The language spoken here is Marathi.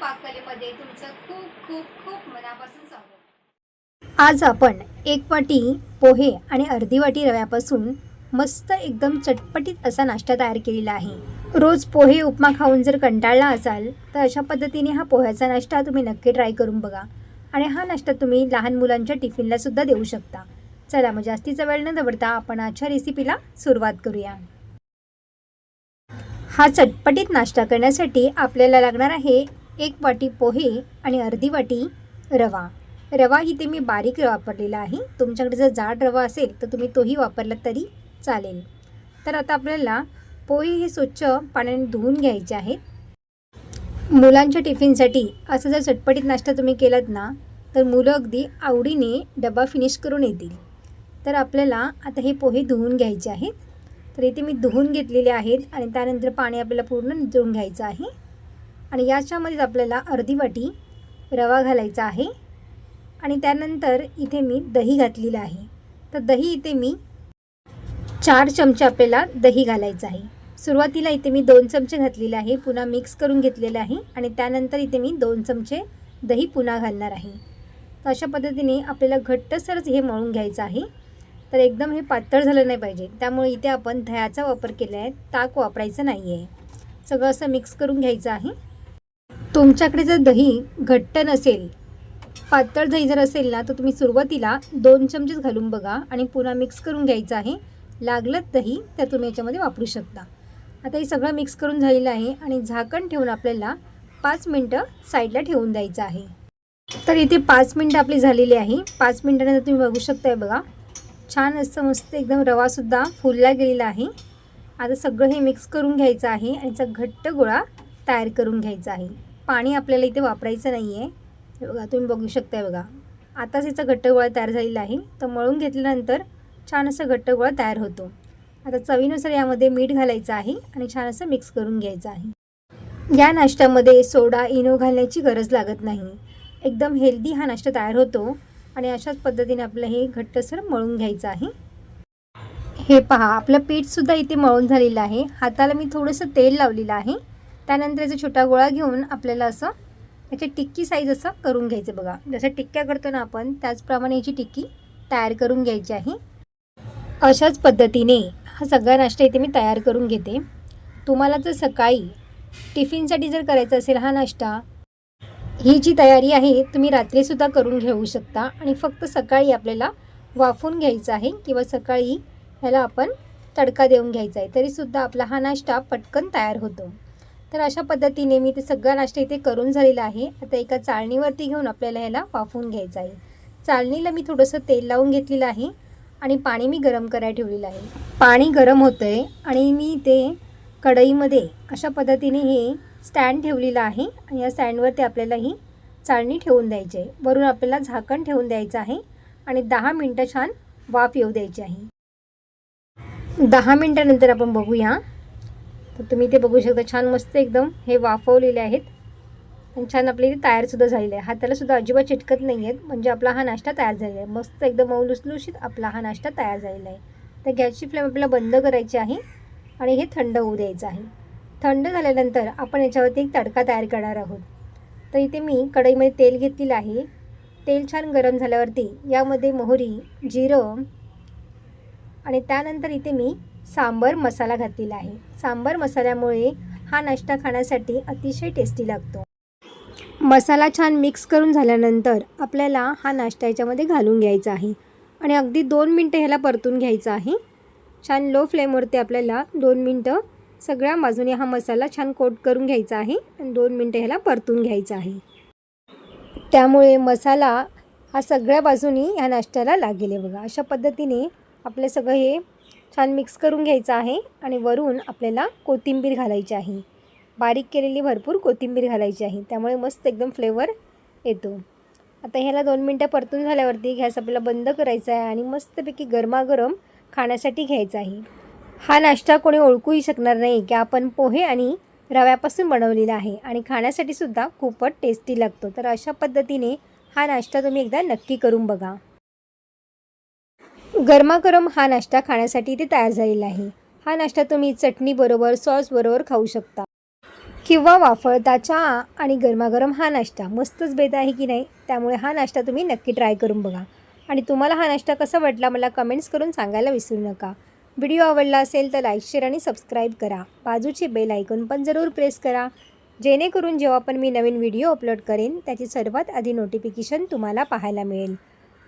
पाककलेमध्ये तुमचं खूप खूप खूप मनापासून स्वागत. आज आपण एक वाटी पोहे आणि अर्धी वाटी रव्यापासून मस्त एकदम चटपटीत असा नाश्ता तयार केलेला आहे. रोज पोहे उपमा खाऊन जर कंटाळला असाल तर अशा पद्धतीने हा पोह्याचा नाश्ता तुम्ही नक्की ट्राय करून बघा. आणि हा नाश्ता तुम्ही लहान मुलांच्या टिफिनला सुद्धा देऊ शकता. चला मग जास्तीचा वेळ न दवडता आपण आजच्या रेसिपीला सुरुवात करूया. हा चटपटीत नाश्ता करण्यासाठी आपल्याला लागणार आहे एक वाटी पोहे आणि अर्धी वाटी रवा. रवा इथे मी बारीक वापरलेला आहे. तुमच्याकडे जर जाड रवा असेल तर तुम्ही तोही वापरला तरी चालेल. तर आता आपल्याला पोहे हे स्वच्छ पाण्याने धुवून घ्यायचे आहेत. मुलांच्या टिफिनसाठी असं जर चटपटीत नाश्ता तुम्ही केलात ना तर मुलं अगदी आवडीने डबा फिनिश करून येतील. तर आपल्याला आता हे पोहे धुवून घ्यायचे आहेत. तर इथे मी धुवून घेतलेले आहेत आणि त्यानंतर पाणी आपल्याला पूर्ण निचळून घ्यायचं आहे. आणि याच्यामध्येच आपल्याला अर्धी वाटी रवा घालायचा आहे. आणि त्यानंतर इथे मी दही घातलेलं आहे. तर दही इथे मी चार चमचे आपल्याला दही घालायचं आहे. सुरुवातीला इथे मी दोन चमचे घातलेले आहे. पुन्हा मिक्स करून घेतलेलं आहे. आणि त्यानंतर इथे मी दोन चमचे दही पुन्हा घालणार आहे. तर अशा पद्धतीने आपल्याला घट्टसरच हे मळून घ्यायचं आहे. तर एकदम हे पातळ झालं नाही पाहिजे. त्यामुळे इथे आपण दह्याचा वापर केला आहे. ताक वापरायचं नाही आहे सगळं असं मिक्स करून घ्यायचं आहे. तुमच्याकडे जर दही घट्ट नसेल पातळ दही जर असेल ना तर तुम्ही सुरुवातीला दोन चमचेच घालून बघा आणि पुन्हा मिक्स करून घ्यायचं आहे. लागलं दही तर तुम्ही याच्यामध्ये वापरू शकता. आता हे सगळं मिक्स करून झालेलं आहे आणि झाकण ठेवून आपल्याला पाच मिनटं साईडला ठेवून द्यायचं आहे. तर इथे पाच मिनटं आपली झालेली आहे. पाच मिनटानंतर तुम्ही बघू शकताय बघा. छान असं मस्त एकदम रवासुद्धा फुलला गेलेला आहे. आता सगळं हे मिक्स करून घ्यायचं आहे आणि याचा घट्ट गोळा तयार करून घ्यायचा आहे. पाणी आपल्याला इथे वापरायचं नाही आहे हे बघा तुम्ही बघू शकताय बघा. आताच याचा घट्ट गोळा तयार झालेला आहे. तर मळून घेतल्यानंतर छान असं घट्ट गोळा तयार होतो. आता चवीनुसार यामध्ये मीठ घालायचं आहे आणि छान असं मिक्स करून घ्यायचं आहे. या नाश्त्यामध्ये सोडा इनो घालण्याची गरज लागत नाही. एकदम हेल्दी हा नाश्ता तयार होतो आणि अशाच पद्धतीने आपलं हे घट्टसर मळून घ्यायचं आहे. हे पहा आपलं पीठसुद्धा इथे मळून झालेलं आहे. हाताला मी थोडंसं तेल लावलेलं आहे. त्यानंतर याचा छोटा गोळा घेऊन आपल्याला असं याची टिक्की साईज असं करून घ्यायचं बघा. जसं टिक्क्या करतो ना आपण त्याचप्रमाणे याची टिक्की तयार करून घ्यायची आहे. अशाच पद्धतीने हा सगळा नाश्ता इथे मी तयार करून घेते. तुम्हाला जर सकाळी टिफिनसाठी जर करायचा असेल हा नाश्ता ही जी तयारी आहे तुम्ही रात्रीसुद्धा करून घेऊ शकता आणि फक्त सकाळी आपल्याला वाफून घ्यायचं आहे किंवा सकाळी ह्याला आपण तडका देऊन घ्यायचा आहे तरीसुद्धा आपला हा नाश्ता पटकन तयार होतो. तर अशा पद्धतीने मी ते सगळा नाश्ता इथे करून झालेला आहे. आता एका चाळणीवरती घेऊन आपल्याला ह्याला वाफवून घ्यायचं आहे. चाळणीला मी थोडंसं तेल लावून घेतलेलं आहे आणि पाणी मी गरम करायला ठेवलेलं आहे. पाणी गरम होतं आहे आणि मी ते कढईमध्ये अशा पद्धतीने हे स्टँड ठेवलेलं आहे. आणि या स्टँडवरती आपल्याला ही चाळणी ठेवून द्यायची आहे. वरून आपल्याला झाकण ठेवून द्यायचं आहे आणि दहा मिनटं छान वाफ येऊ द्यायची आहे. दहा मिनटानंतर आपण बघूया तर तुम्ही ते बघू शकता छान मस्त एकदम हे वाफवलेले आहेत. आणि छान आपले इथे तयारसुद्धा झालेले आहे. हातालासुद्धा अजिबात चिटकत नाही आहेत म्हणजे आपला हा नाश्ता तयार झालेला आहे. मस्त एकदम मऊ लुसलुशीत आपला हा नाश्ता तयार झालेला आहे. तर गॅसची फ्लेम आपल्याला बंद करायची आहे आणि हे थंड होऊ द्यायचं आहे. थंड झाल्यानंतर आपण याच्यावरती एक तडका तयार करणार आहोत. तर इथे मी कढईमध्ये तेल घेतलेलं आहे. तेल छान गरम झाल्यावरती यामध्ये मोहरी जिरं आणि त्यानंतर इथे मी सांबर मसाला घातलेला आहे. सांबर मसाल्यामुळे हा नाश्ता खाण्यासाठी अतिशय टेस्टी लागतो. मसाला छान मिक्स करून झाल्यानंतर आपल्याला हा नाश्ता याच्यामध्ये घालून घ्यायचा आहे. आणि अगदी दोन मिनटं ह्याला परतून घ्यायचं आहे. छान लो फ्लेमवरती आपल्याला दोन मिनटं सगळ्या बाजूने हा मसाला छान कोट करून घ्यायचा आहे आणि दोन मिनटं ह्याला परतून घ्यायचा आहे. त्यामुळे मसाला हा सगळ्या बाजूनी ह्या नाश्त्याला लागेल आहे बघा. अशा पद्धतीने आपलं सगळं हे छान मिक्स करून घ्यायचं आहे आणि वरून आपल्याला कोथिंबीर घालायची आहे. बारीक केलेली भरपूर कोथिंबीर घालायची आहे. त्यामुळे मस्त एकदम फ्लेवर येतो. आता ह्याला दोन मिनटं परतून झाल्यावरती गॅस आपल्याला बंद करायचा आहे आणि मस्तपैकी गरमागरम खाण्यासाठी घ्यायचा आहे. हा नाश्ता कोणी ओळखूही शकणार नाही की आपण पोहे आणि रव्यापासून बनवलेला आहे आणि खाण्यासाठी सुद्धा खूपच टेस्टी लागतो. तर अशा पद्धतीने हा नाश्ता तुम्ही एकदा नक्की करून बघा. गरमागरम हा नाश्ता खाण्यासाठी इथे तयार झालेला आहे. हा नाश्ता तुम्ही चटणीबरोबर सॉसबरोबर खाऊ शकता. किंवा वाफळता चहा आणि गरमागरम हा नाश्ता. मस्तच बेत आहे की नाही? त्यामुळे हा नाश्ता तुम्ही नक्की ट्राय करून बघा. आणि तुम्हाला हा नाश्ता कसा वाटला मला कमेंट्स करून सांगायला विसरू नका. व्हिडिओ आवडला असेल तर लाईक शेअर आणि सबस्क्राईब करा. बाजूचे बेल ऐकून पण जरूर प्रेस करा. जेणेकरून जेव्हा पण मी नवीन व्हिडिओ अपलोड करेन त्याची सर्वात आधी नोटिफिकेशन तुम्हाला पाहायला मिळेल.